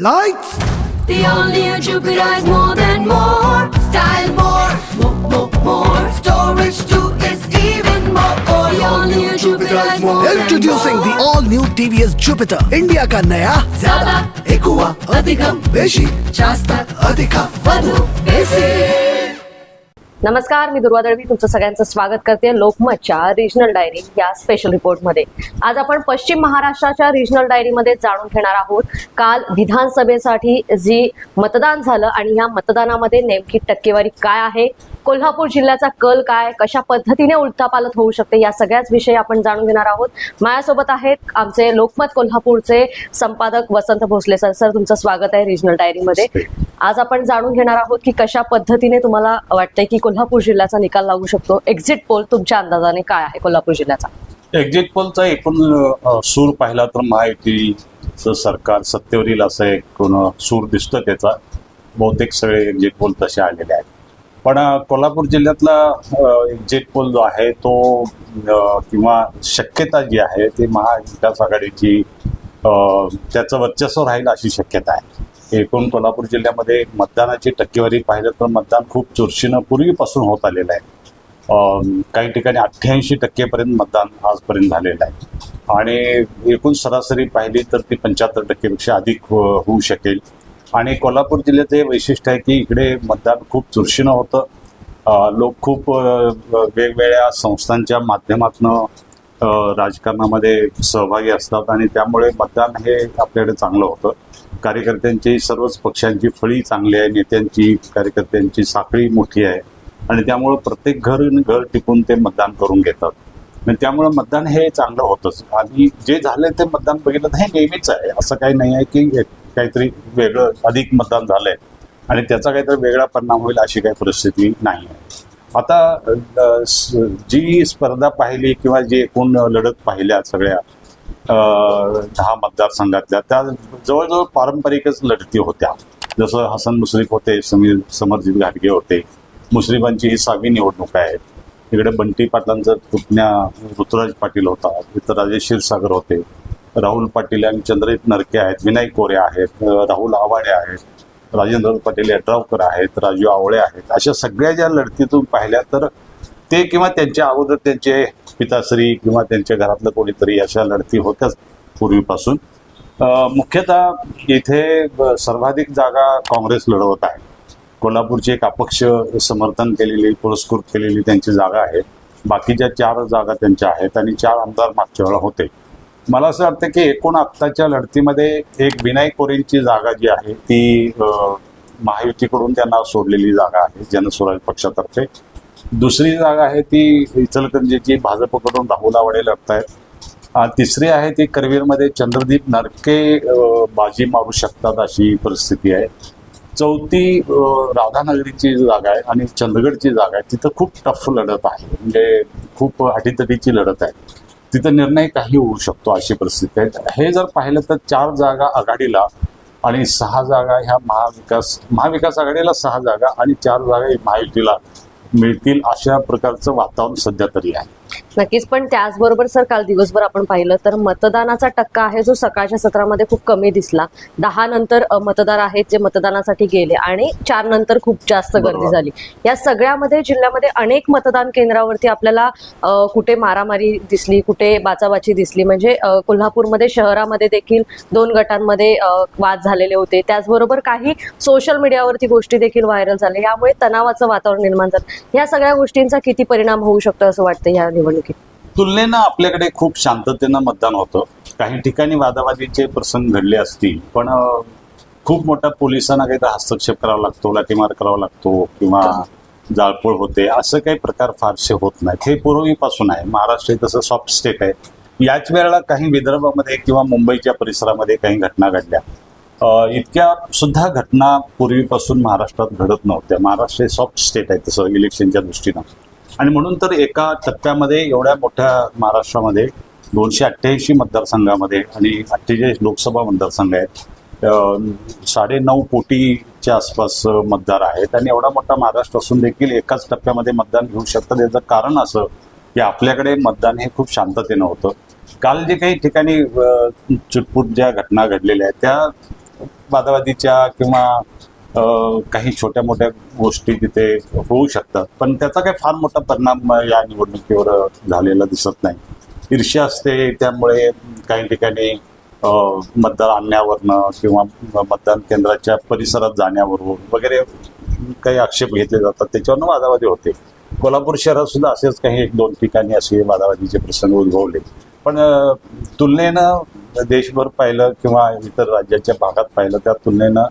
Lights, The all-new Jupiter is more than more. Style more, more, more, more. Storage too is even more. The all-new Jupiter is more than introducing the more. all-new TVS Jupiter, India का नया ज्यादा, एकुआ अधिकम, बेशी जास्त, अधिका वधू, बेसी. नमस्कार मी दुर्वा दळवी. तुमचं सगळ्यांचं स्वागत करते लोकमतच्या रिजनल डायरी या स्पेशल रिपोर्टमध्ये आज आपण पश्चिम महाराष्ट्राच्या रिजनल डायरीमध्ये जाणून घेणार आहोत. काल विधानसभेसाठी जी मतदान झालं आणि या मतदानामध्ये नेमकी टक्केवारी काय आहे कोल्हापूर जिल्ह्याचा कल काय? कशा पद्धतीने उलथापालथ होऊ शकते? या सगळ्याच विषयी आपण जाणून घेणार आहोत. माझ्यासोबत आहेत आमचे लोकमत कोल्हापूरचे संपादक वसंत भोसले सर. सर तुमचं स्वागत आहे रिजनल डायरीमध्ये आज आपण जाणून घेणार आहोत की कशा पद्धतीने तुम्हाला वाटतंय की कोल्हापूर जिल्ह्याचा निकाल लागू शकतो? एक्झिट पोल तुमच्या अंदाजाने काय आहे कोल्हापूर जिल्ह्याचा? एक्झिट पोलचा एकूण सूर पाहिला तर महायुतीचं सरकार सत्तेवर येईल असं एकूण सूर दिसतं त्याचा. बहुतेक सगळे एक्झिट पोल तसे आलेले आहेत. पण कोल्हापूर जिल्ह्यातला एक्झिट पोल जो आहे तो किंवा शक्यता जी आहे ती महाविकास आघाडीची त्याचं वर्चस्व राहील अशी शक्यता आहे. एकूण कोल्हापूर जिल्ह्यामध्ये मतदानाची टक्केवारी पाहिलं तर मतदान खूप चुरशीनं पूर्वीपासून होत आलेलं आहे. काही ठिकाणी अठ्ठ्याऐंशी टक्केपर्यंत मतदान आजपर्यंत झालेलं आहे. आणि एकूण सरासरी पाहिली तर ती पंच्याहत्तर टक्केपेक्षा अधिक होऊ शकेल. आणि कोल्हापूर जिल्ह्याचं हे वैशिष्ट्य आहे की इकडे मतदान खूप चुरशीनं होतं. लोक खूप वेगवेगळ्या संस्थांच्या माध्यमातून राजकारणामध्ये सहभागी असतात आणि त्यामुळे मतदान हे आपल्याकडे चांगलं होतं. कार्यकर्त्यांची सर्वच पक्षांची फळी चांगली आहे नेत्यांची कार्यकर्त्यांची साखळी मोठी आहे. आणि त्यामुळं प्रत्येक घर घर टिकून ते मतदान करून घेतात. आणि त्यामुळं मतदान हे चांगलं होतंच. आणि जे झालं ते मतदान बघितलं तर हे नेहमीच आहे. असं काही नाही आहे की काहीतरी वेगळं अधिक मतदान झालंय आणि त्याचा काहीतरी वेगळा परिणाम होईल अशी काही परिस्थिती नाही आहे. आता जी स्पर्धा पाहिली किंवा जी एकूण लढत पाहिल्या सगळ्या दहा मतदारसंघातल्या त्या जवळजवळ पारंपरिकच लढती होत्या. जसं हसन मुश्रीफ होते समीर समरजित घाटगे होते. मुश्रीफांची ही सहावी निवडणूक आहे. इकडे बंटी पाटलांचा पुतण्या ऋतुराज पाटील होता. इथं राजेश क्षीरसागर होते. राहुल पाटील आणि चंद्रजित नरके आहेत विनय कोरे आहेत राहुल आवाडे आहेत राजेंद्र पाटील यड्रावकर आहेत राजू आवळे आहेत. अशा सगळ्या ज्या लढतीतून पाहिल्या तर ते किंवा त्यांच्या अगोदर त्यांचे पिताश्री किंवा त्यांच्या घरातलं कोणीतरी अशा लढती होत्याच पूर्वीपासून. मुख्यतः इथे सर्वाधिक जागा काँग्रेस लढवत आहे. कोल्हापूरची एक अपक्ष समर्थन केलेली पुरस्कृत केलेली त्यांची जागा आहे. बाकीच्या चार जागा त्यांच्या आहेत आणि चार आमदार मागच्या वेळा होते. मला असं वाटतं की एकूण आत्ताच्या लढतीमध्ये एक विनायक कोरेंची जागा जी आहे ती महायुतीकडून त्यांना सोडलेली जागा आहे जनस्वराज पक्षातर्फे. दुसरी जागा आहे ती इचलकरंजीची. भाजपकडून राहुल आवडे लढत आहेत तिसरी आहे ती करवीरमध्ये चंद्रदीप नरके बाजी मारू शकतात अशी परिस्थिती आहे. चौथी राधानगरीची जागा आहे आणि चंदगडची जागा आहे. तिथं खूप टफ लढत आहे. म्हणजे खूप हटीतटीची लढत आहे. तिथं निर्णय काही होऊ शकतो अशी परिस्थिती आहे. हे जर पाहिलं तर चार जागा आघाडीला आणि सहा जागा ह्या महाविकास महाविकास आघाडीला सहा जागा आणि चार जागा महायुतीला मिळतील अशा प्रकारचं वातावरण सध्या तरी आहे. नक्कीच पण त्याचबरोबर सर काल दिवसभर आपण पाहिलं तर मतदानाचा टक्का आहे जो सकाळच्या सत्रामध्ये खूप कमी दिसला. दहा नंतर मतदार आहेत जे मतदानासाठी गेले आणि चार नंतर खूप जास्त गर्दी. झाली. या सगळ्यामध्ये जिल्ह्यामध्ये अनेक मतदान केंद्रावरती आपल्याला कुठे मारामारी दिसली कुठे बाचाबाची दिसली. म्हणजे कोल्हापूरमध्ये शहरामध्ये देखील दोन गटांमध्ये वाद झालेले होते. त्याचबरोबर काही सोशल मीडियावरती गोष्टी देखील व्हायरल झाल्या. यामुळे तणावाचं वातावरण निर्माण झालं. या सगळ्या गोष्टींचा किती परिणाम होऊ शकतो असं वाटतं या निवडणुकीत. तुलनेनं आपल्याकडे खूप शांततेनं मतदान होतं. काही ठिकाणी वादावादीचे प्रसंग घडले असतील पण खूप मोठा पोलिसांना काही हस्तक्षेप करावा लागतो लाठीमार करावा लागतो किंवा जाळपोळ होते असं काही प्रकार फारसे होत नाहीत. हे पूर्वीपासून आहे. महाराष्ट्र तसं सॉफ्ट स्टेट आहे. याच वेळेला काही विदर्भामध्ये किंवा मुंबईच्या परिसरामध्ये काही घटना घडल्या. इतक्या सुद्धा घटना पूर्वीपासून महाराष्ट्रात घडत नव्हत्या. महाराष्ट्र हे सॉफ्ट स्टेट आहे तसं इलेक्शनच्या दृष्टीनं. आणि म्हणून तर एका टप्प्यामध्ये एवढ्या मोठ्या महाराष्ट्रामध्ये दोनशे अठ्ठ्याऐंशी मतदारसंघामध्ये आणि अठ्ठेचाळीस लोकसभा मतदारसंघ आहेत साडेनऊ कोटीच्या आसपास मतदार आहेत. आणि एवढा मोठा महाराष्ट्र असून देखील एकाच टप्प्यामध्ये मतदान घेऊ शकतात. याचं कारण असं की आपल्याकडे मतदान हे खूप शांततेनं होतं. काल जे काही ठिकाणी चुटपुट ज्या घटना घडलेल्या आहेत त्या वादावादीच्या किंवा काही छोट्या मोठ्या गोष्टी तिथे होऊ शकतात. पण त्याचा काही फार मोठा परिणाम या निवडणुकीवर झालेला दिसत नाही. ईर्ष्या असते त्यामुळे काही ठिकाणी मतदान मतदार आणण्यावरनं किंवा मतदान केंद्राच्या परिसरात जाण्यावरून वगैरे काही आक्षेप घेतले जातात. त्याच्यावरनं वादावादी होते. कोल्हापूर शहरात सुद्धा असेच काही एक दोन ठिकाणी असे वादावादीचे प्रसंग उद्भवले. पण तुलनेनं देशभर पाहिलं किंवा इतर राज्याच्या भागात पाहिलं त्या तुलनेनं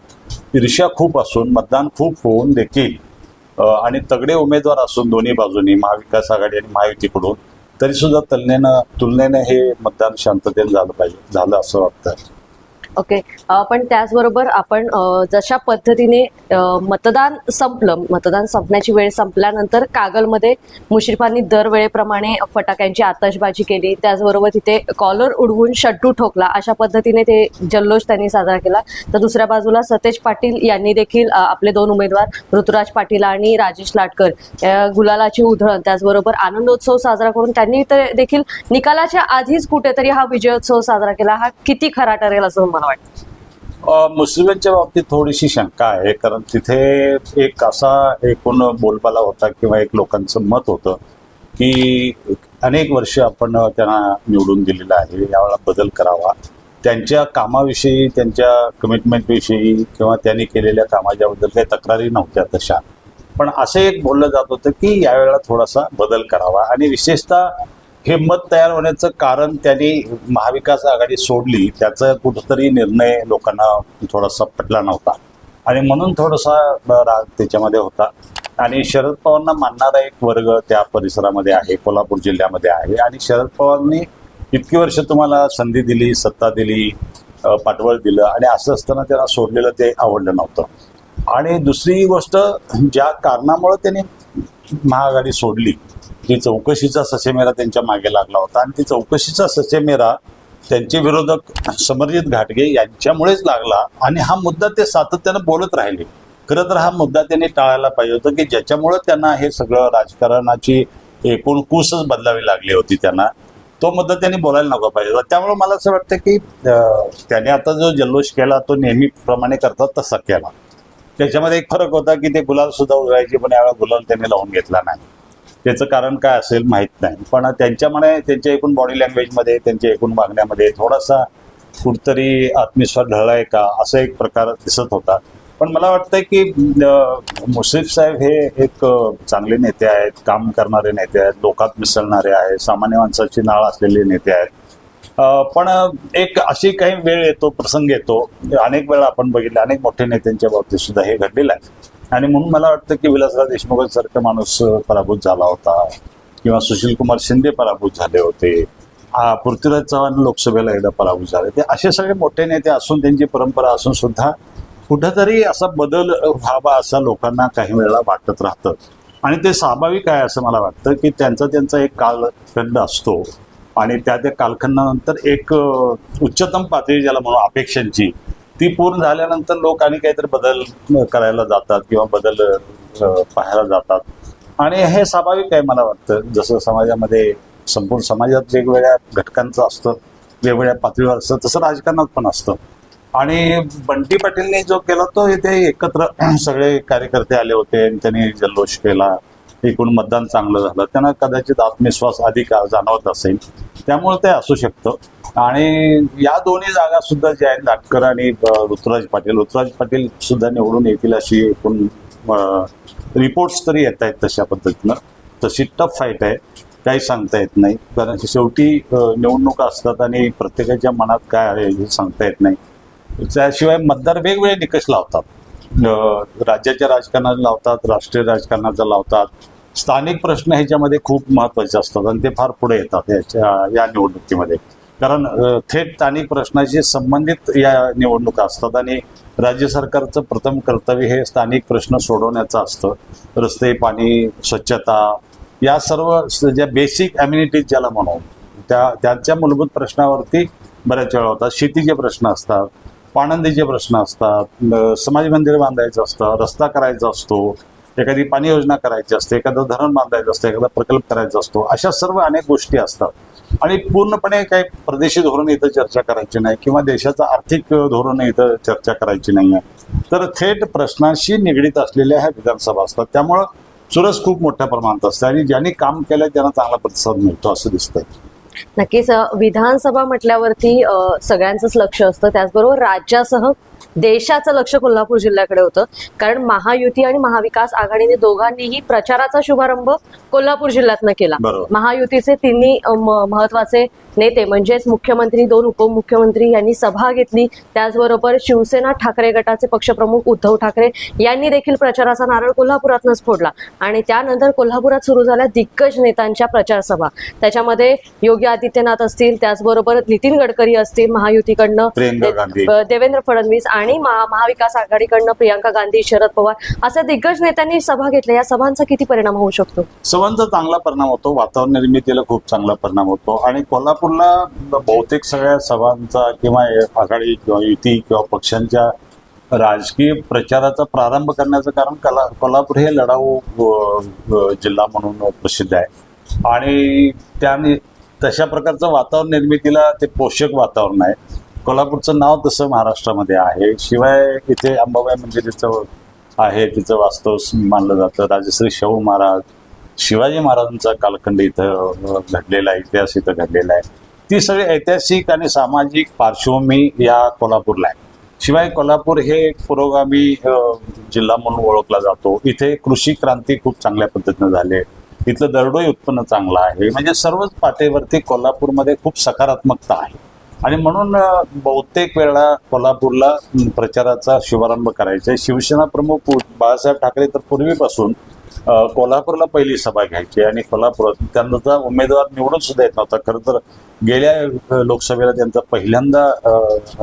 ईर्ष्या खूप असून मतदान खूप होऊन देखील आणि तगडे उमेदवार असून दोन्ही बाजूनी महाविकास आघाडी आणि महायुतीकडून तरी सुद्धा तुलनेनं तुलनेनं हे मतदान शांततेने झालं पाहिजे झालं असं वाटतं ओके. पण त्याचबरोबर आपण जशा पद्धतीने मतदान संपलं मतदान संपण्याची वेळ संपल्यानंतर कागलमध्ये मुश्रीफांनी दरवेळेप्रमाणे फटाक्यांची आतषबाजी केली. त्याचबरोबर तिथे कॉलर उडवून शट्टू ठोकला. अशा पद्धतीने ते जल्लोष त्यांनी साजरा केला. तर दुसऱ्या बाजूला सतेज पाटील यांनी देखील आपले दोन उमेदवार ऋतुराज पाटील आणि राजेश लाटकर गुलालाची उधळण त्याचबरोबर आनंदोत्सव साजरा करून त्यांनी देखील निकालाच्या आधीच कुठेतरी हा विजयोत्सव साजरा केला. हा किती खरा ठरेल असं मला वाटतं? मुस्लिमांच्या बाबतीत थोडीशी शंका आहे कारण तिथे एक असा एकूण बोलबाला होता किंवा एक लोकांचं मत होतं की अनेक वर्ष आपण त्यांना निवडून दिलेलं आहे यावेळा बदल करावा. त्यांच्या कामाविषयी त्यांच्या कमिटमेंटविषयी किंवा त्यांनी केलेल्या कामाच्याबद्दल काही तक्रारी नव्हत्या तशा. पण असं एक बोललं जात होतं की यावेळेला थोडासा बदल करावा. आणि विशेषतः हे मत तयार होण्याचं कारण त्यांनी महाविकास आघाडी सोडली त्याचा कुठंतरी निर्णय लोकांना थोडासा पटला नव्हता. आणि म्हणून थोडासा राग त्याच्यामध्ये होता. आणि शरद पवारांना मानणारा एक वर्ग त्या परिसरामध्ये आहे कोल्हापूर जिल्ह्यामध्ये आहे. आणि शरद पवारांनी इतकी वर्ष तुम्हाला संधी दिली सत्ता दिली पाठबळ दिलं आणि असं असताना त्यांना सोडलेलं ते आवडलं नव्हतं. आणि दुसरी गोष्ट ज्या कारणामुळे त्यांनी महाआघाडी सोडली ती चौकशीचा ससेमेरा त्यांच्या मागे लागला होता. आणि ती चौकशीचा ससेमेरा त्यांचे विरोधक समरजित घाटगे यांच्यामुळेच लागला. आणि हा मुद्दा ते सातत्यानं बोलत राहिले. खरं तर हा मुद्दा त्यांनी टाळायला पाहिजे होता की ज्याच्यामुळं त्यांना हे सगळं राजकारणाची एकूण कूसच बदलावी लागली होती त्यांना. तो मुद्दा त्यांनी बोलायला नको पाहिजे होता. त्यामुळे मला असं वाटतं की त्याने आता जो जल्लोष केला तो नेहमीप्रमाणे करतात तसा केला. त्याच्यामध्ये एक फरक होता की ते गुलाल सुद्धा उजळायचे पण यावेळेला गुलाल त्यांनी लावून घेतला नाही. त्याचं कारण काय असेल माहीत नाही. पण त्यांच्यामुळे त्यांच्या एकूण बॉडी लँग्वेजमध्ये त्यांच्या एकूण वागण्यामध्ये थोडासा कुठतरी आत्मविश्वास ढळलाय का? असं एक प्रकार दिसत होता. पण मला वाटतं की मुश्रीफ साहेब हे एक चांगले नेते आहेत काम करणारे नेते आहेत लोकात मिसळणारे आहेत सामान्य माणसाची नाळ असलेले नेते आहेत. पण एक अशी काही वेळ येतो प्रसंग येतो. अनेक वेळा आपण बघितलं अनेक मोठे नेत्यांच्या बाबतीत सुद्धा हे घडलेलं आहे. आणि म्हणून मला वाटतं की विलासराव देशमुखांसारखा माणूस पराभूत झाला होता. किंवा सुशील कुमार शिंदे पराभूत झाले होते. पृथ्वीराज चव्हाण लोकसभेला एकदा पराभूत झाले. ते असे सगळे मोठे नेते असून त्यांची परंपरा असून सुद्धा कुठंतरी असा बदल व्हावा असा लोकांना काही वेळेला वाटत राहतं. आणि ते स्वाभाविक आहे असं मला वाटतं की त्यांचा त्यांचा एक कालखंड असतो. आणि त्या त्या कालखंडानंतर एक उच्चतम पातळी ज्याला म्हणू अपेक्षांची ती पूर्ण झाल्यानंतर लोक आणि काहीतरी बदल करायला जातात किंवा बदल पाहायला जातात. आणि हे स्वाभाविक आहे मला वाटतं. जसं समाजामध्ये संपूर्ण समाजात वेगवेगळ्या घटकांचं असतं वेगवेगळ्या पातळीवर असतं तसं राजकारणात पण असतं. आणि बंटी पाटीलने जो केला तो इथे एकत्र सगळे कार्यकर्ते आले होते आणि त्यांनी जल्लोष केला. एकूण मतदान चांगलं झालं. त्यांना कदाचित आत्मविश्वास अधिक जाणवत असेल. त्यामुळे ते असू शकतं. आणि या दोन्ही जागा सुद्धा ज्या आहेत लाटकर आणि ऋतुराज पाटील. ऋतुराज पाटील सुद्धा निवडून येतील अशी एकूण रिपोर्ट्स तरी येत आहेत तशा पद्धतीनं. तशी टफ फाईट आहे. काही सांगता येत नाही. कारण शेवटी निवडणुका असतात आणि प्रत्येकाच्या मनात काय आहे हे सांगता येत नाही. त्याशिवाय मतदार वेगवेगळे निकष लावतात. राज्याच्या राजकारणाला लावतात राष्ट्रीय राजकारणाचा लावतात स्थानिक प्रश्न ह्याच्यामध्ये खूप महत्त्वाचे असतात आणि ते फार पुढे येतात याच्या या निवडणुकीमध्ये. कारण थेट स्थानिक प्रश्नाशी संबंधित या निवडणुका असतात आणि राज्य सरकारचं प्रथम कर्तव्य हे स्थानिक प्रश्न सोडवण्याचं असतं. रस्ते पाणी स्वच्छता या सर्व ज्या बेसिक ॲम्युनिटीज ज्याला म्हणू त्या त्यांच्या मूलभूत प्रश्नावरती बऱ्याच वेळा होतात. शेतीचे प्रश्न असतात पाणंदीचे प्रश्न असतात समाज मंदिर बांधायचं असतं रस्ता करायचा असतो एखादी पाणी योजना करायची असते एखादं धरण बांधायचं असतं एखादा प्रकल्प करायचा असतो अशा सर्व अनेक गोष्टी असतात. आणि पूर्णपणे काही प्रदेशी धोरण इथं चर्चा करायची नाही किंवा देशाचं आर्थिक धोरण इथं चर्चा करायची नाही आहे तर थेट प्रश्नांशी निगडीत असलेल्या ह्या विधानसभा असतात. त्यामुळं चुरस खूप मोठ्या प्रमाणात असते आणि ज्यांनी काम केलं त्यांना चांगला प्रतिसाद मिळतो असं दिसतंय. नक्कीच विधानसभा म्हटल्यावरती सगळ्यांचंच लक्ष असतं. त्याचबरोबर राज्यासह देशाचं लक्ष कोल्हापूर जिल्ह्याकडे होतं. कारण महायुती आणि महाविकास आघाडीने दोघांनीही प्रचाराचा शुभारंभ कोल्हापूर जिल्ह्यातनं केला. महायुतीचे तिन्ही महत्त्वाचे नेते म्हणजेच मुख्यमंत्री दोन उपमुख्यमंत्री यांनी सभा घेतली. त्याचबरोबर शिवसेना ठाकरे गटाचे पक्षप्रमुख उद्धव ठाकरे यांनी देखील प्रचाराचा नारळ कोल्हापुरातनच फोडला. आणि त्यानंतर कोल्हापुरात सुरू झाल्या दिग्गज नेत्यांच्या प्रचार सभा. त्याच्यामध्ये योगी आदित्यनाथ असतील त्याचबरोबर नितीन गडकरी असतील महायुतीकडनं देवेंद्र फडणवीस आणि महा- महाविकास आघाडीकडनं प्रियांका गांधी शरद पवार असे दिग्गज नेत्यांनी सभा घेतल्या. या सभांचा किती परिणाम होऊ शकतो? सवांचा चांगला परिणाम होतो. वातावरण निर्मितीला खूप चांगला परिणाम होतो. आणि कोल्हापूरला बहुतेक सगळ्या सभांचा किंवा आघाडी किंवा युती किंवा पक्षांच्या राजकीय प्रचाराचा प्रारंभ करण्याचं कारण कला कोल्हापूर हे लढाऊ जिल्हा म्हणून प्रसिद्ध आहे. आणि त्याने तशा प्रकारचं वातावरण निर्मितीला ते पोषक वातावरण आहे. कोल्हापूरचं नाव तसं महाराष्ट्रामध्ये आहे. शिवाय इथे अंबाबाई मंदिराचं आहे तिचं वास्तव मानलं जातं. राजश्री शाहू महाराज शिवाजी महाराजांचा कालखंड इथं घडलेला आहे इतिहास इथं घडलेला आहे. ती सगळी ऐतिहासिक आणि सामाजिक पार्श्वभूमी या कोल्हापूरला आहे. शिवाय कोल्हापूर हे एक पुरोगामी जिल्हा म्हणून ओळखला जातो. इथे कृषी क्रांती खूप चांगल्या पद्धतीनं झाली आहे. इथलं दरडोई उत्पन्न चांगलं आहे. म्हणजे सर्वच पातळीवरती कोल्हापूरमध्ये खूप सकारात्मकता आहे. आणि म्हणून बहुतेक वेळा कोल्हापूरला प्रचाराचा शुभारंभ करायचा आहे. शिवसेना प्रमुख बाळासाहेब ठाकरे तर पूर्वीपासून कोल्हापूरला पहिली सभा घ्यायची आणि कोल्हापुरात त्यांचा उमेदवार निवडून सुद्धा येत नव्हता खरं तर गेल्या लोकसभेला त्यांचा पहिल्यांदा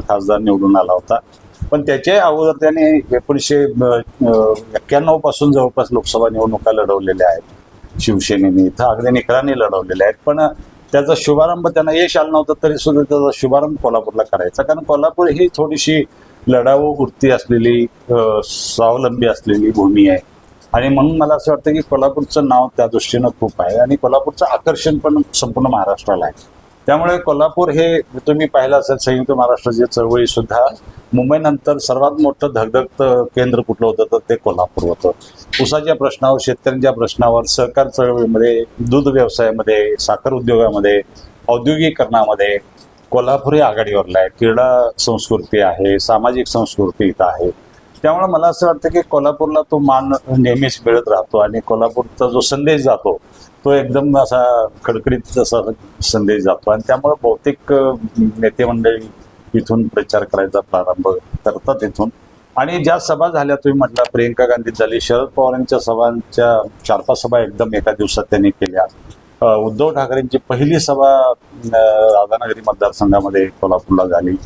खासदार निवडून आला होता. पण त्याच्या अगोदर त्याने एकोणीसशे एक्क्याण्णवपासून जवळपास लोकसभा निवडणुका लढवलेल्या आहेत. शिवसेनेने इथं अगदी निकराने लढवलेल्या आहेत. पण त्याचा शुभारंभ त्यांना यश आलं नव्हतं तरी सुद्धा त्याचा शुभारंभ कोल्हापूरला करायचा. कारण कोल्हापूर ही थोडीशी लढाऊ वृत्ती असलेली स्वावलंबी असलेली भूमी आहे. आणि म्हणून मला असं वाटतं की कोल्हापूरचं नाव त्या दृष्टीनं खूप आहे आणि कोल्हापूरचं आकर्षण पण संपूर्ण महाराष्ट्राला आहे. त्यामुळे कोल्हापूर हे तुम्ही पाहिलं असेल संयुक्त महाराष्ट्राची चळवळी सुद्धा मुंबईनंतर सर्वात मोठं धगधगत केंद्र कुठलं होतं तर ते कोल्हापूर होतं. उसाच्या प्रश्नावर शेतकऱ्यांच्या प्रश्नावर सहकार चळवळीमध्ये दूध व्यवसायामध्ये साखर उद्योगामध्ये औद्योगिकरणामध्ये कोल्हापूर हे आघाडीवरला आहे. क्रीडा संस्कृती आहे सामाजिक संस्कृती इथं आहे. त्यामुळे मला असं वाटतं की कोल्हापूरला तो मान नेहमीच मिळत राहतो आणि कोल्हापूरचा जो संदेश जातो तो एकदम असा खडखडीत असा संदेश जातो. आणि त्यामुळे बहुतेक नेते मंडळी इथून प्रचार करायचा प्रारंभ करतात इथून. आणि ज्या सभा झाल्या तुम्ही म्हटलं प्रियंका गांधी झाली शरद पवारांच्या सभांच्या चार पाच सभा एकदम एका दिवसात त्यांनी केल्या. उद्धव ठाकरेंची पहिली सभा राधानगरी मतदारसंघामध्ये कोल्हापूरला झाली.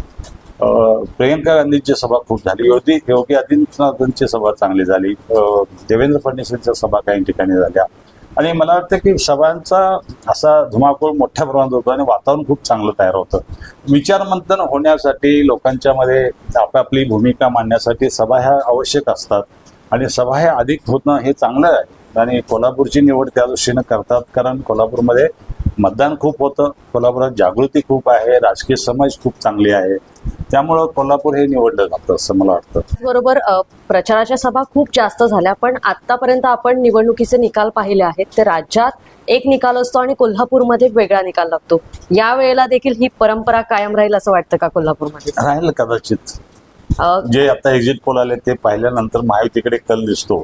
प्रियंका गांधींची सभा खूप झाली योगी योगी आदित्यनाथांची सभा चांगली झाली. देवेंद्र फडणवीसांच्या सभा काही ठिकाणी झाल्या. आणि मला वाटतं की सभांचा असा धुमाकूळ मोठ्या प्रमाणात होतो आणि वातावरण खूप चांगलं तयार होतं. विचारमंथन होण्यासाठी लोकांच्या मध्ये आपापली भूमिका मांडण्यासाठी सभा ह्या आवश्यक असतात. आणि सभा ह्या अधिक होणं हे चांगलं आहे. आणि कोल्हापूरची निवड त्या दृष्टीनं करतात. कारण कोल्हापूरमध्ये मतदान खूप होतं. कोल्हापुरात जागृती खूप आहे. राजकीय समज खूप चांगली आहे. त्यामुळं कोल्हापूर हे निवडलं जातं असं मला वाटतं. बरोबर प्रचाराच्या सभा खूप जास्त झाल्या पण आतापर्यंत आपण निवडणुकीचे निकाल पाहिले आहेत. ते राज्यात एक निकाल असतो आणि कोल्हापूरमध्ये वेगळा निकाल लागतो. या वेळेला देखील ही परंपरा कायम राहील असं वाटतं का कोल्हापूरमध्ये? राहील कदाचित. जे आता एक्झिट पोल आले ते पाहिल्यानंतर महायुतीकडे कल दिसतो.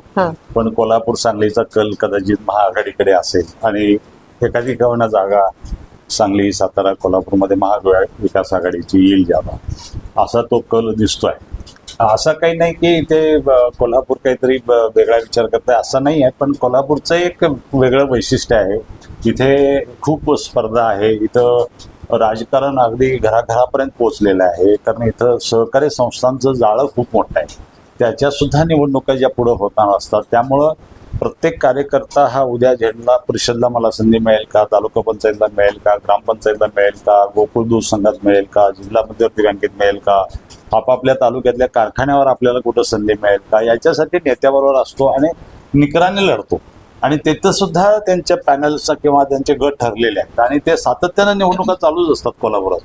पण कोल्हापूर सांगलीचा कल कदाचित महाआघाडीकडे असेल आणि एखादी गव्हर्नर जागा सांगली सातारा कोल्हापूरमध्ये महाविकास आघाडीची येईल जागा. असा तो कल दिसतोय. असं काही नाही की ते ब- कोल्हापूर काहीतरी ब- वेगळा विचार करत आहे असं नाही आहे पण कोल्हापूरचं एक वेगळं वैशिष्ट्य आहे. इथे खूप स्पर्धा आहे. इथं राजकारण अगदी घराघरापर्यंत पोहोचलेलं आहे. कारण इथं सहकारी संस्थांचं जाळं खूप मोठं आहे. त्याच्यासुद्धा निवडणुका ज्या पुढं होताना असतात त्यामुळं प्रत्येक कार्यकर्ता हा उद्या झेंडा परिषदला मला संधी मिळेल का? तालुका पंचायतला मिळेल का? ग्रामपंचायतला मिळेल का? गोकुळ दूध संघात मिळेल का? जिल्हा मध्यवर्ती बँकेत मिळेल का? आपापल्या तालुक्यातल्या कारखान्यावर आपल्याला कुठं संधी मिळेल का? याच्यासाठी नेत्याबरोबर असतो आणि निकराने लढतो. आणि तिथं सुद्धा त्यांच्या पॅनल्सचा किंवा त्यांचे गट ठरलेले आहेत. आणि ते सातत्यानं निवडणुका चालूच असतात कोल्हापुरात.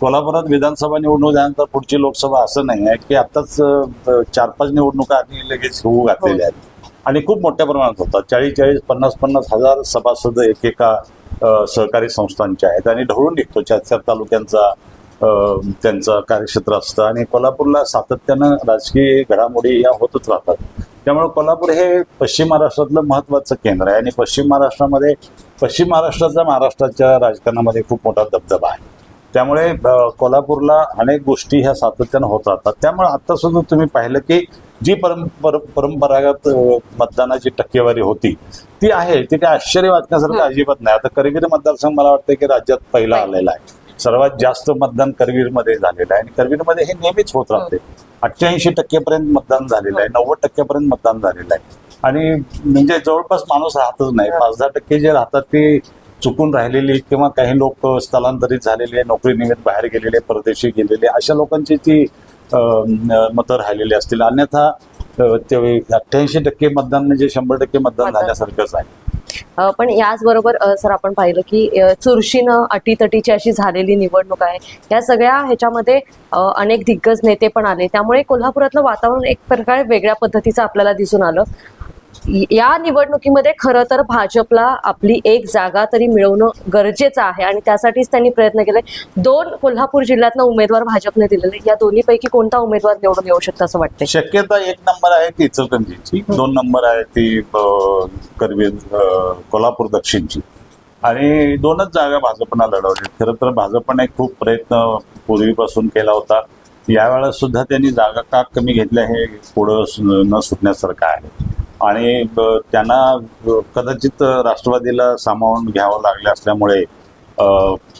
कोल्हापुरात विधानसभा निवडणूक झाल्यानंतर पुढची लोकसभा असं नाही आहे की आताच चार पाच निवडणुका आधी लगेच होऊ घातलेल्या आहेत. आणि खूप मोठ्या प्रमाणात होतात. चाळीस चाळीस पन्नास पन्नास हजार सभासद एकेका सहकारी संस्थांच्या आहेत आणि ढवळून निघतो. चार चार तालुक्यांचा त्यांचं कार्यक्षेत्र असतं आणि कोल्हापूरला सातत्यानं राजकीय घडामोडी या होतच राहतात. त्यामुळे कोल्हापूर हे पश्चिम महाराष्ट्रातलं महत्वाचं केंद्र आहे आणि पश्चिम महाराष्ट्रामध्ये पश्चिम महाराष्ट्राचा महाराष्ट्राच्या राजकारणामध्ये खूप मोठा दबदबा आहे. त्यामुळे कोल्हापूरला अनेक गोष्टी ह्या सातत्यानं होत राहतात. त्यामुळे आत्तासुद्धा सुद्धा तुम्ही पाहिलं की जी परंपर परंपरागत मतदानाची टक्केवारी होती ती आहे. ती काय आश्चर्य वाटण्यासारखं अजिबात नाही. आता करवीर मतदारसंघ मला वाटतं की राज्यात पहिला आलेला आहे. सर्वात जास्त मतदान करवीरमध्ये झालेलं आहे. आणि करवीरमध्ये हे नेहमीच होत राहते. अठ्ठ्याऐंशी टक्केपर्यंत मतदान झालेलं आहे. नव्वद टक्क्यापर्यंत मतदान झालेलं आहे. आणि म्हणजे जवळपास माणूस राहतच नाही. पाच दहा टक्के जे राहतात ते चुकून राहिलेली किंवा काही लोक स्थलांतरित झालेले नोकरी निमित्त बाहेर गेलेले परदेशी गेलेले अशा लोकांची ती मतं राहिलेली असतील. अन्यथा ते अठ्ठ्याऐंशी टक्के मतदान म्हणजे शंभर टक्के मतदान. झाल्यासारखंच आहे. पण याचबरोबर सर आपण पाहिलं की चुरशीनं अटीतटीची अशी झालेली निवडणूक आहे. या सगळ्या ह्याच्यामध्ये अनेक दिग्गज नेते पण आले. त्यामुळे कोल्हापुरातलं वातावरण एक प्रकारे वेगळ्या पद्धतीचं आपल्याला दिसून आलं. य- निवडणुकीमध्ये खरं तर भाजपला आपली एक जागा तरी मिळवणं गरजेचं आहे आणि त्यासाठीच त्यांनी प्रयत्न केले. दोन कोल्हापूर जिल्ह्यातनं उमेदवार भाजपने दिलेले. या दोन्हीपैकी कोणता उमेदवार निवडून येऊ शकतो असं वाटतं शक्यता एक नंबर आहे ती इचलकरंजीची दोन नंबर आहे ती अ, कोल्हापूर दक्षिणची. आणि दोनच जागा भाजपनं लढवल्या खरं तर भाजपने खूप प्रयत्न पूर्वीपासून केला होता. यावेळेस सुद्धा त्यांनी जागा का कमी घेतल्या हे पुढं न सुटण्यासारखं आहे. आणि त्यांना कदाचित राष्ट्रवादीला सामावून घ्यावं लागले असल्यामुळे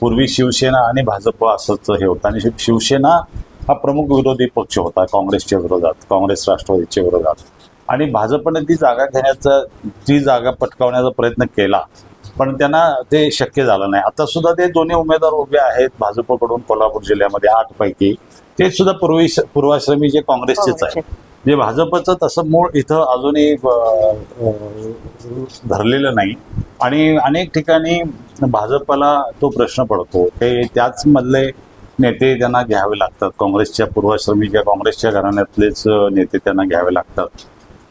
पूर्वी शिवसेना आणि भाजप असंच हे होतं. आणि शिवसेना हा प्रमुख विरोधी पक्ष होता काँग्रेसच्या विरोधात काँग्रेस राष्ट्रवादीच्या विरोधात. आणि भाजपने ती जागा घेण्याचा ती जागा पटकावण्याचा प्रयत्न केला पण त्यांना ते शक्य झालं नाही. आता सुद्धा ते दोन्ही उमेदवार उभे आहेत भाजपकडून कोल्हापूर जिल्ह्यामध्ये आठ पैकी ते सुद्धा पूर्वी पूर्वाश्रमी जे काँग्रेसचेच आहेत. जे भाजपचं तसं मूळ इथं अजूनही धरलेलं नाही. आणि अनेक ठिकाणी भाजपला तो प्रश्न पडतो. ते त्याच मधले नेते त्यांना घ्यावे लागतात. काँग्रेसच्या पूर्वाश्रमी ज्या काँग्रेसच्या घराण्यातलेच नेते त्यांना घ्यावे लागतात.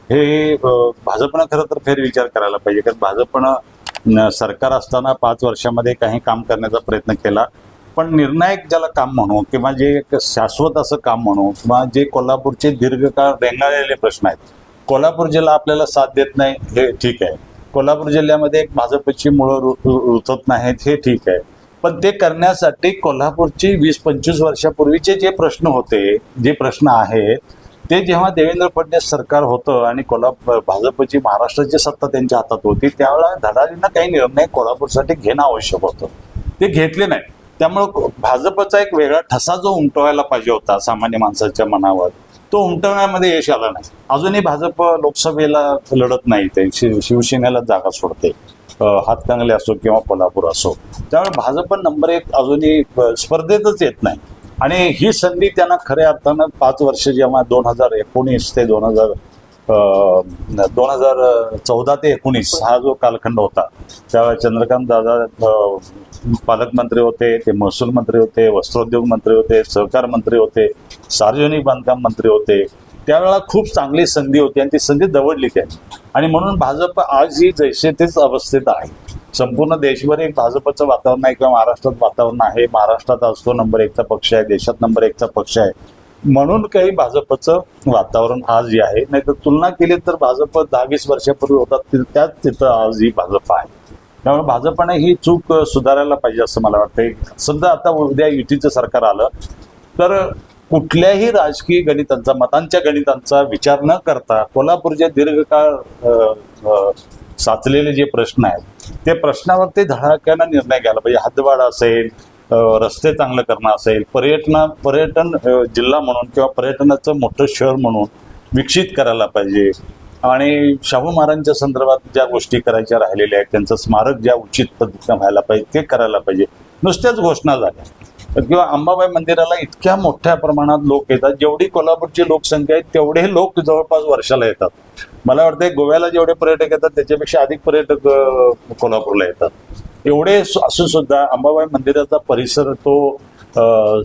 हे भाजपनं खरं तर फेर विचार करायला पाहिजे. कारण भाजपनं न, सरकार असताना पाच वर्षामध्ये काही काम करण्याचा प्रयत्न केला. पण निर्णायक ज्याला काम म्हणू किंवा जे एक शाश्वत असं काम म्हणू किंवा जे कोल्हापूरचे दीर्घकाळ रेंगाळलेले प्रश्न आहेत कोल्हापूर जिल्हा आपल्याला साथ देत नाही हे ठीक आहे. कोल्हापूर जिल्ह्यामध्ये एक भाजपची मुळं रु- रुतत नाहीत हे ठीक आहे. पण ते करण्यासाठी कोल्हापूरची वीस पंचवीस वर्षापूर्वीचे जे प्रश्न होते जे प्रश्न आहेत ते जेव्हा देवेंद्र फडणवीस सरकार होतं आणि कोल्हापूर भाजपची महाराष्ट्राची सत्ता त्यांच्या हातात होती त्यावेळेला धडाडीनं काही निर्णय कोल्हापूरसाठी घेणं आवश्यक होतं. ते घेतले नाही त्यामुळं भाजपचा एक वेगळा ठसा जो उमटवायला पाहिजे होता सामान्य माणसाच्या मनावर तो उमटवण्यामध्ये यश आला नाही. अजूनही भाजप लोकसभेला लढत नाही ते शिव शिवसेनेला जागा सोडते हातकंगले असो किंवा कोल्हापूर असो. त्यामुळे भाजप नंबर एक अजूनही स्पर्धेतच येत नाही. आणि ही संधी त्यांना खऱ्या अर्थानं पाच वर्ष जेव्हा दोन हजार एकोणीस ते दोन हजार दोन हजार चौदा ते एकोणीस हा जो कालखंड होता त्यावेळेस चंद्रकांत दादा पालकमंत्री होते ते महसूल मंत्री होते वस्त्रोद्योग मंत्री होते सहकार मंत्री होते सार्वजनिक बांधकाम मंत्री होते. त्यावेळेला खूप चांगली संधी होती आणि ती संधी दवडली त्यांनी. आणि म्हणून भाजप आज ही जैसे तेच अवस्थेत आहे. संपूर्ण देशभर एक भाजपचं वातावरण आहे किंवा महाराष्ट्रात वातावरण आहे. महाराष्ट्रात असतो नंबर एकचा पक्ष आहे देशात नंबर एकचा पक्ष आहे. म्हणून काही भाजपचं वातावरण आज जे आहे. नाही तर तुलना केली तर भाजप दहा वीस वर्षापूर्वी होतात त्याच तिथं आज ही भाजप आहे. त्यामुळे भाजपने ही चूक सुधारायला पाहिजे असं मला वाटतं समजा आता उद्या युतीचं सरकार आलं तर कुठल्याही राजकीय गणितांचा मतांच्या गणितांचा विचार न करता कोल्हापूरचे दीर्घकाळ साचलेले जे प्रश्न आहेत ते प्रश्नावर ते धडाक्यानं निर्णय घ्यायला पाहिजे. हद्दवाढ असेल रस्ते चांगलं करणं असेल पर्यटन पर्यटन जिल्हा म्हणून किंवा पर्यटनाचं मोठं शहर म्हणून विकसित करायला पाहिजे. आणि शाहू महाराजांच्या संदर्भात ज्या गोष्टी करायच्या राहिलेल्या आहेत त्यांचं स्मारक ज्या उचित पद्धतीनं व्हायला पाहिजे ते करायला पाहिजे. नुसत्याच घोषणा झाल्या. किंवा अंबाबाई मंदिराला इतक्या मोठ्या प्रमाणात लोक येतात जेवढी कोल्हापूरची लोकसंख्या आहे तेवढे लोक जवळपास वर्षाला येतात. मला वाटतं गोव्याला जेवढे पर्यटक येतात त्याच्यापेक्षा अधिक पर्यटक कोल्हापूरला येतात. एवढे असून सुद्धा अंबाबाई मंदिराचा परिसर तो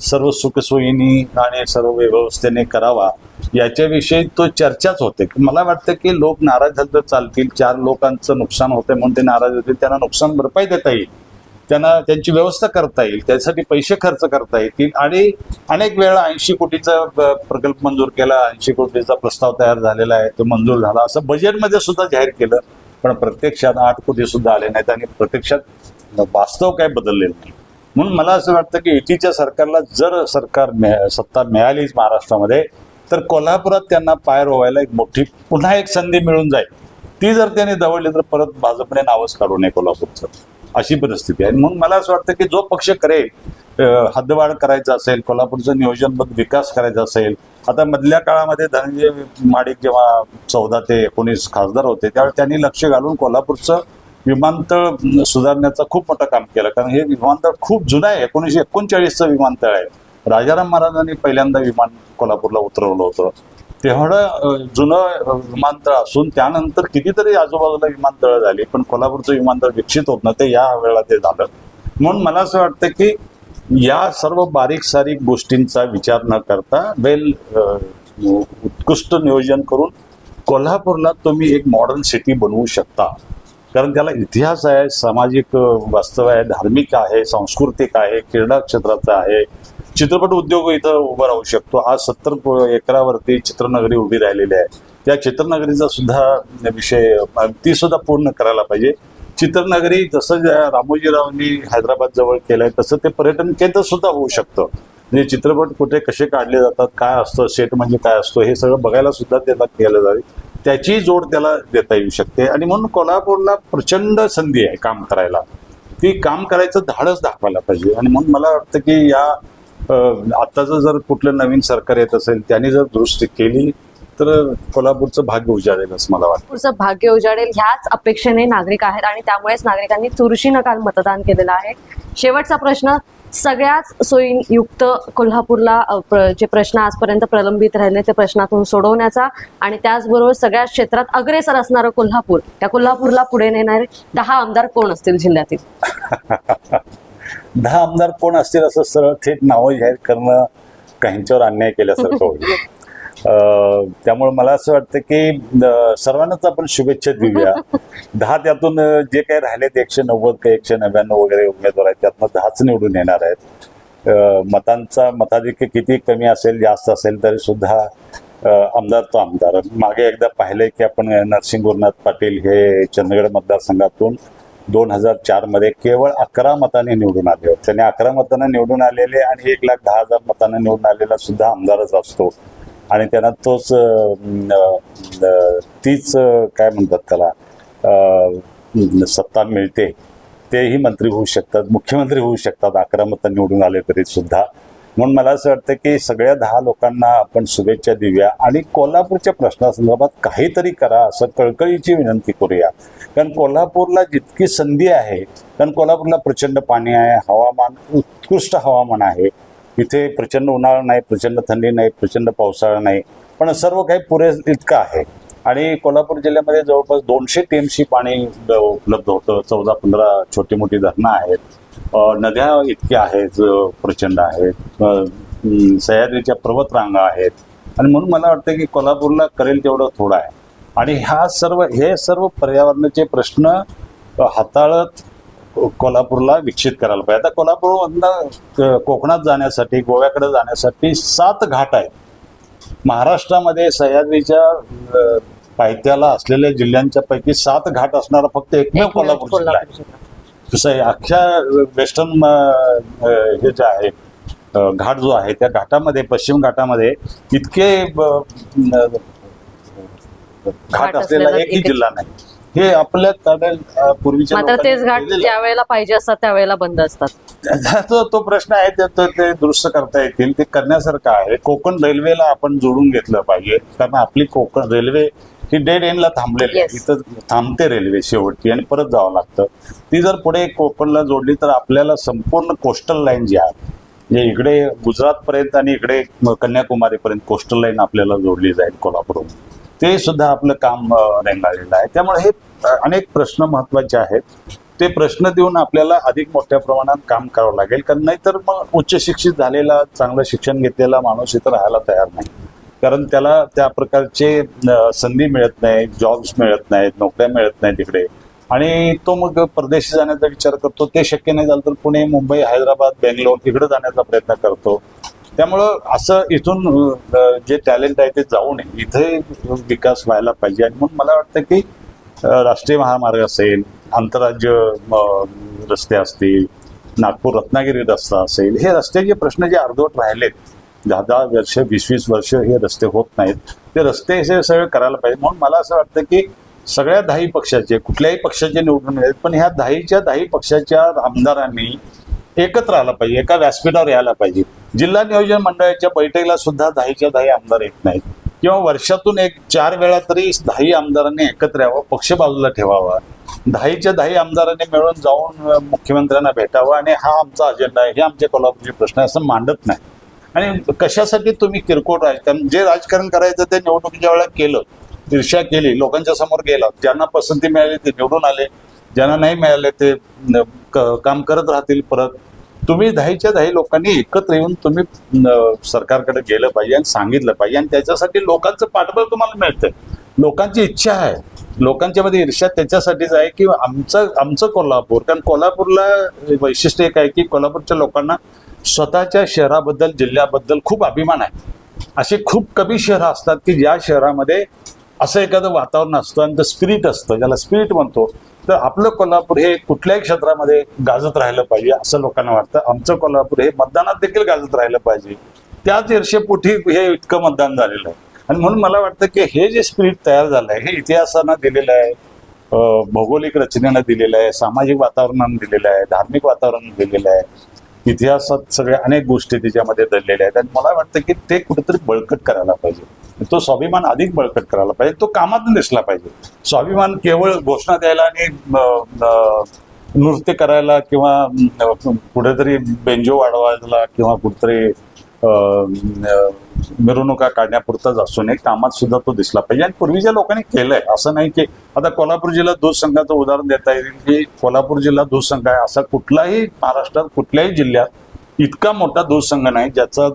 सर्व सुखसोयीनी आणि सर्व व्यवस्थेने करावा याच्याविषयी तो चर्चाच होते. मला वाटतं की लोक नाराज झाले तर चालतील चार लोकांचं नुकसान होतंय म्हणून ते नाराज होतील त्यांना नुकसान भरपाई देता येईल. त्यांना त्यांची व्यवस्था करता येईल त्यासाठी पैसे खर्च करता येतील आणि अनेक वेळा ऐंशी कोटीचा प्रकल्प मंजूर केला ऐंशी कोटीचा प्रस्ताव तयार झालेला आहे तो मंजूर झाला. असं बजेटमध्ये सुद्धा जाहीर केलं. पण प्रत्यक्षात आठ कोटी सुद्धा आले नाहीत आणि प्रत्यक्षात वास्तव काय बदललेलं नाही. म्हणून मला असं वाटतं की युतीच्या सरकारला जर सरकार मिळा- सत्ता मिळालीच महाराष्ट्रामध्ये तर कोल्हापुरात त्यांना पाय रोवायला एक मोठी पुन्हा एक संधी मिळून जाईल. ती जर त्यांनी दवडली तर परत भाजपने नावच काढू नये कोल्हापूरचं. अशी परिस्थिती आहे. म्हणून मला असं वाटतं की जो पक्ष करेल हद्दवाढ करायचं असेल कोल्हापूरचं नियोजनबद्ध विकास करायचा असेल. आता मधल्या काळामध्ये धनंजय माडिक जेव्हा चौदा ते एकोणीस खासदार होते त्यावेळी त्यांनी लक्ष घालून कोल्हापूरचं विमानतळ सुधारण्याचं खूप मोठं काम केलं. कारण हे विमानतळ खूप जुनं आहे एकोणीसशे एकोणचाळीसचं विमानतळ आहे. राजाराम महाराजांनी पहिल्यांदा विमान कोल्हापूरला उतरवलं होतं. तेवढं जुनं विमानतळ असून त्यानंतर कितीतरी आजूबाजूला विमानतळ झाली पण कोल्हापूरचं विमानतळ विकसित होत नव्हते या वेळेला ते झालं. म्हणून मला असं वाटतं की या सर्व बारीक सारीक गोष्टींचा विचार न करता वेल उत्कृष्ट नियोजन करून कोल्हापूरला तुम्ही एक मॉडर्न सिटी बनवू शकता. कारण त्याला इतिहास आहे सामाजिक वास्तव आहे धार्मिक आहे सांस्कृतिक आहे क्रीडा क्षेत्राचं आहे. चित्रपट उद्योग इथं उभं राहू शकतो. आज सत्तर एकरावरती चित्रनगरी उभी राहिलेली आहे. त्या चित्रनगरीचा सुद्धा विषय ती सुद्धा पूर्ण करायला पाहिजे. चित्रनगरी जसं ज्या रामोजीरावांनी हैदराबाद जवळ केलंय तसं ते पर्यटन केंद्र सुद्धा होऊ शकतं. म्हणजे चित्रपट कुठे कसे काढले जातात काय असतं सेट म्हणजे काय असतो हे सगळं बघायला सुद्धा त्याला केलं जाईल. त्याची जोड त्याला देता येऊ शकते. आणि म्हणून कोल्हापूरला प्रचंड संधी आहे काम करायला. ती काम करायचं धाडस दाखवायला पाहिजे. आणि म्हणून मला वाटतं की या आत्ताचं जर कुठलं नवीन सरकार येत असेल त्यांनी जर दुरुस्ती केली तर कोल्हापूरचं भाग्य उजाडेल असं मला वाटतं. पुढचं भाग्य उजाडेल ह्याच अपेक्षेने नागरिक आहेत आणि त्यामुळेच नागरिकांनी चुरशीनं काल मतदान केलेलं आहे. शेवटचा प्रश्न सगळ्याच सोयीयुक्त कोल्हापूरला अ, प्र- जे प्रश्न आजपर्यंत प्रलंबित राहिले ते प्रश्नातून सोडवण्याचा आणि त्याचबरोबर सगळ्या क्षेत्रात अग्रेसर असणारं कोल्हापूर त्या कोल्हापूरला पुढे नेणारे दहा आमदार कोण असतील जिल्ह्यातील? दहा आमदार कोण असतील असं सरळ थेट नावं जाहीर करणं काहींच्यावर अन्याय केल्यासारखं होईल. त्यामुळे मला असं वाटतं की सर्वांनाच आपण शुभेच्छा देऊया. दहा त्यातून जे काही राहिलेत एकशे नव्वद का एकशे नव्याण्णव वगैरे उमेदवार आहेत त्यातनं दहाच निवडून येणार आहेत. मतांचा मताधिक्य किती कमी असेल जास्त असेल तरी सुद्धा आमदार तो आमदार मागे एकदा पाहिलंय की आपण नरसिंह गुरुनाथ पाटील हे चंदगड मतदारसंघातून दोन हजार चारमध्ये केवळ अकरा मताने निवडून आले होते. त्यांनी अकरा मतांना निवडून आलेले आणि एक लाख दहा हजार मतांना निवडून आलेला सुद्धा आमदारच असतो. आणि त्यांना तोच तीच काय म्हणतात त्याला सत्ता मिळते तेही मंत्री होऊ शकतात मुख्यमंत्री होऊ शकतात अकरा मतं निवडून आले तरी सुद्धा. म्हणून मला असं वाटतं की सगळ्या दहा लोकांना आपण शुभेच्छा देऊया आणि कोल्हापूरच्या प्रश्नासंदर्भात काहीतरी करा असं कळकळीची विनंती करूया. कारण कोल्हापूरला जितकी संधी आहे कारण कोल्हापूरला प्रचंड पाणी आहे हवामान उत्कृष्ट हवामान आहे इथे प्रचंड उन्हाळा नाही प्रचंड थंडी नाही प्रचंड पावसाळा नाही. पण सर्व काही पुरे इतकं आहे. आणि कोल्हापूर जिल्ह्यामध्ये जवळपास दोनशे टीएमसी पाणी उपलब्ध होतं. चौदा पंधरा छोटी मोठी धरणं आहेत. नद्या इतक्या आहेत प्रचंड आहेत. सह्याद्रीच्या पर्वत रांगा आहेत. आणि म्हणून मला वाटतं की कोल्हापूरला करेल तेवढं थोडं आहे. आणि हा सर्व हे सर्व पर्यावरणाचे प्रश्न हाताळत कोल्हापूरला विकसित करायला पाहिजे. आता कोल्हापूरमधनं कोकणात जाण्यासाठी गोव्याकडे जाण्यासाठी सात घाट आहेत. महाराष्ट्रामध्ये सह्याद्रीच्या पायथ्याला असलेल्या जिल्ह्यांच्या पैकी सात घाट असणारा फक्त एकमेव कोल्हापूर जिल्हा आहे. अख्ख्या वेस्टर्न हे जे आहे घाट जो आहे त्या घाटामध्ये पश्चिम घाटामध्ये इतके घाट असलेला एकही. जिल्हा नाही. हे आपल्या ताब्यात, पूर्वीच्या मात्र तेच घाट. ज्या वेळेला पाहिजे असतात त्यावेळेला बंद असतात. त्याचा तो प्रश्न आहे ते तो- दुरुस्त करता येतील. ते करण्यासारखं आहे. कोकण रेल्वेला आपण जोडून घेतलं पाहिजे. कारण आपली कोकण रेल्वे ही डेड एंडला थांबलेली आहे. Yes. इथं थांबते रेल्वे शेवटची आणि परत जावं लागतं. ती जर पुढे कोकणला जोडली तर आपल्याला संपूर्ण कोस्टल लाईन जी आहे म्हणजे इकडे गुजरात पर्यंत आणि इकडे कन्याकुमारी पर्यंत कोस्टल लाईन आपल्याला जोडली जाईल कोल्हापूरहून. ते सुद्धा आपलं काम अं, रेंगाळलेलं आहे. त्यामुळे हे अनेक प्रश्न महत्त्वाचे आहेत. ते प्रश्न देऊन आपल्याला अधिक मोठ्या प्रमाणात काम करावं लागेल. कारण नाहीतर मग उच्च शिक्षित झालेला चांगलं शिक्षण घेतलेला माणूस इथं राहायला तयार नाही. कारण त्याला त्या प्रकारचे संधी मिळत नाही जॉब्स मिळत नाहीत नोकऱ्या मिळत नाहीत तिकडे आणि तो मग परदेशी जाण्याचा विचार करतो. ते शक्य नाही झालं तर पुणे मुंबई हैदराबाद बेंगलोर तिकडे जाण्याचा प्रयत्न करतो. त्यामुळं असं इथून जे टॅलेंट आहे ते जाऊ नये. इथे विकास व्हायला पाहिजे. आणि म्हणून मला वाटतं की राष्ट्रीय महामार्ग असेल आंतरराज्य रस्ते असतील नागपूर रत्नागिरी रस्ता असेल हे रस्त्याचे प्रश्न जे अर्धवट राहिलेत दहा दहा वर्ष वीस वीस वर्ष हे रस्ते होत नाहीत ते रस्ते हे सगळे करायला पाहिजे. म्हणून मला असं वाटतं की सगळ्या दहाही पक्षाचे कुठल्याही पक्षाचे निवडून येत पण ह्या दहाहीच्या दहाही पक्षाच्या आमदारांनी एकत्र आला पाहिजे एका व्यासपीठावर यायला पाहिजे. जिल्हा नियोजन मंडळाच्या बैठकीला सुद्धा दहाच्या दहा आमदार येत नाहीत. किंवा वर्षातून एक चार वेळा तरी दहाही आमदारांनी एकत्र यावं पक्ष बाजूला ठेवावा. दहाच्या दहाही आमदारांनी मिळून जाऊन मुख्यमंत्र्यांना भेटावं आणि हा आमचा अजेंडा आहे हे आमच्या कोल्हापूरचे प्रश्न असं मांडत नाही. आणि कशासाठी तुम्ही किरकोळ राजकारण जे राजकारण करायचं ते निवडणुकीच्या वेळेला केलं ईर्ष्या केली लोकांच्या समोर गेला ज्यांना पसंती मिळाली ते निवडून आले ज्यांना नाही मिळाले ते काम करत राहतील परत. तुम्ही दहाच्या दहा लोकांनी एकत्र येऊन तुम्ही सरकारकडे गेलं पाहिजे आणि सांगितलं पाहिजे आणि त्याच्यासाठी लोकांचं पाठबळ तुम्हाला मिळतंय. लोकांची इच्छा आहे. लोकांच्या मध्ये ईर्ष्या त्याच्यासाठीच आहे की आमचं आमचं कोल्हापूर कारण कोल्हापूरला वैशिष्ट्य एक आहे की कोल्हापूरच्या लोकांना स्वतःच्या शहराबद्दल जिल्ह्याबद्दल खूप अभिमान आहे. असे खूप कमी शहरं असतात की ज्या शहरामध्ये असं एखादं वातावरण असतं आणि स्पिरिट असतं. ज्याला स्पिरिट म्हणतो. तर आपलं कोल्हापूर हे कुठल्याही क्षेत्रामध्ये गाजत राहिलं पाहिजे असं लोकांना वाटतं. आमचं कोल्हापूर हे मतदानात देखील गाजत राहिलं पाहिजे. त्याच ईर्षेपोटी हे इतकं मतदान झालेलं आहे. आणि म्हणून मला वाटतं की हे जे स्पिरिट तयार झालं आहे हे इतिहासानं दिलेलं आहे भौगोलिक रचनेनं दिलेलं आहे सामाजिक वातावरणानं दिलेलं आहे धार्मिक वातावरण दिलेलं आहे. इतिहासात सगळ्या अनेक गोष्टी त्याच्यामध्ये दडलेल्या आहेत. आणि मला वाटतं की ते कुठेतरी बळकट करायला पाहिजे. तो स्वाभिमान अधिक बळकट करायला पाहिजे. तो कामातून दिसला पाहिजे. स्वाभिमान केवळ घोषणा द्यायला आणि नृत्य करायला किंवा कुठेतरी बेंजो वाढवायला किंवा कुठेतरी मिरवणुका काढण्यापुरताच असू नये. कामात सुद्धा तो दिसला पाहिजे. आणि पूर्वीच्या लोकांनी केलंय. असं नाही की आता कोल्हापूर जिल्हा दूध संघाचं उदाहरण देता येईल की कोल्हापूर जिल्हा दूध संघ आहे. असा कुठलाही महाराष्ट्रात कुठल्याही जिल्ह्यात इतका मोठा दूध संघ नाही ज्याचा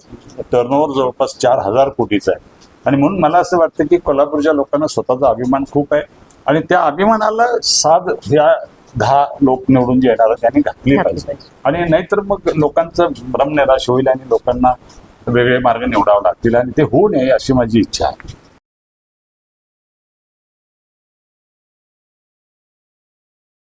टर्नओव्हर जवळपास चार हजार कोटीचा आहे. आणि म्हणून मला असं वाटतं की कोल्हापूरच्या लोकांना स्वतःचा अभिमान खूप आहे. आणि त्या अभिमानाला साध ह्या दहा लोक निवडून जे येणार त्यांनी घातली पाहिजे. पाहिजे. आणि नाहीतर मग लोकांचं भ्रम निराश होईल आणि लोकांना वेगळे मार्ग निवडावे लागतील आणि ते होऊ नये अशी माझी इच्छा आहे.